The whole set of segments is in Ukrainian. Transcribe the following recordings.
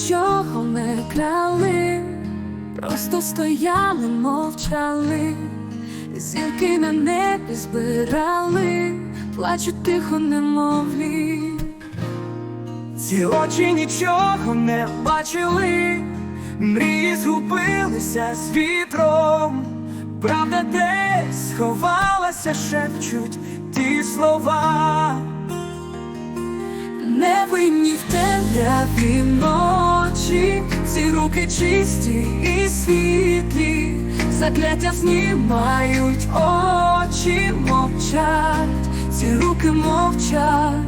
нічого не крали, просто стояли, мовчали, зірки на небі збирали, плачуть тихо, немовлі. Ці очі нічого не бачили, мрії згубилися з вітром, правда десь сховалася, шепчуть ті слова. Невинні в темряві ночі, ці руки чисті і світлі, закляття знімають очі, мовчать, ці руки мовчать.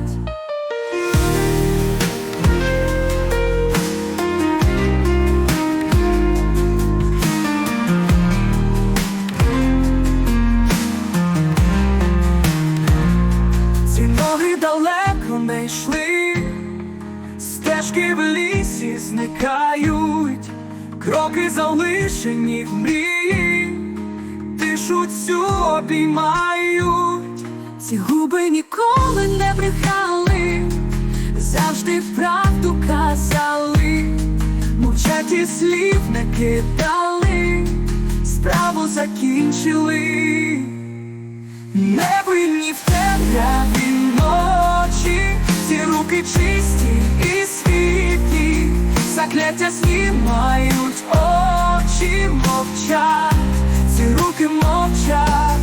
Стежки в лісі зникають, кроки залишені в мрії, тишу цю обіймають. Ці губи ніколи не брехали, завжди правду казали, Мовчать і слів не кидали, справу закінчили, невинні в закляття знімають очі, мовчать, ці руки мовчать.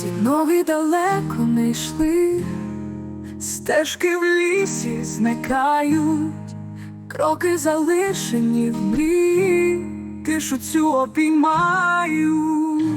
ці ноги далеко не йшли, Стежки в лісі зникають, кроки залишені в мрії. Тишу цю обіймають.